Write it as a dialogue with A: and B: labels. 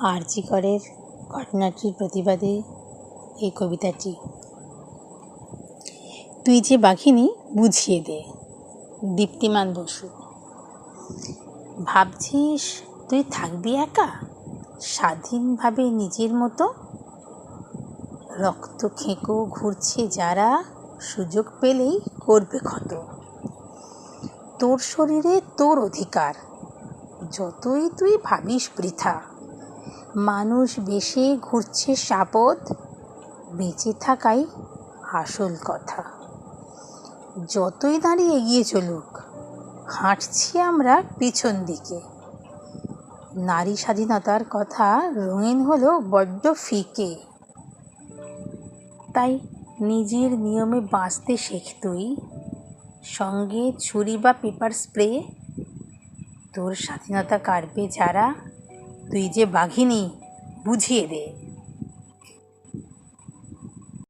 A: আরজি করের ঘটনাটির প্রতিবাদে এই কবিতাটি। তুই যে বাঘিনী, বুঝিয়ে দে, দীপ্তিমান বসু। ভাবছিস তুই থাকবি একা? স্বাধীনভাবে নিজের মতো? রক্ত খেঁকো ঘুরছে যারা, সুযোগ পেলেই করবে ক্ষত। তোর শরীরে তোর অধিকার, যতই তুই ভাবিস বৃথা। মানুষ বেশে ঘুরছে সাপদ, বেঁচে থাকাই আসল কথা। যতই দাঁড়িয়ে এগিয়ে চলুক, হাঁটছি আমরা পিছন দিকে। নারী স্বাধীনতার কথা রঙিন হলো বড্ড ফিকে। তাই নিজের নিয়মে বাঁচতে শেখ তুই সঙ্গে ছুরি বা পেপার স্প্রে, তোর স্বাধীনতা কাটবে যারা তুই যে বাঘিনী বুঝিয়ে দে।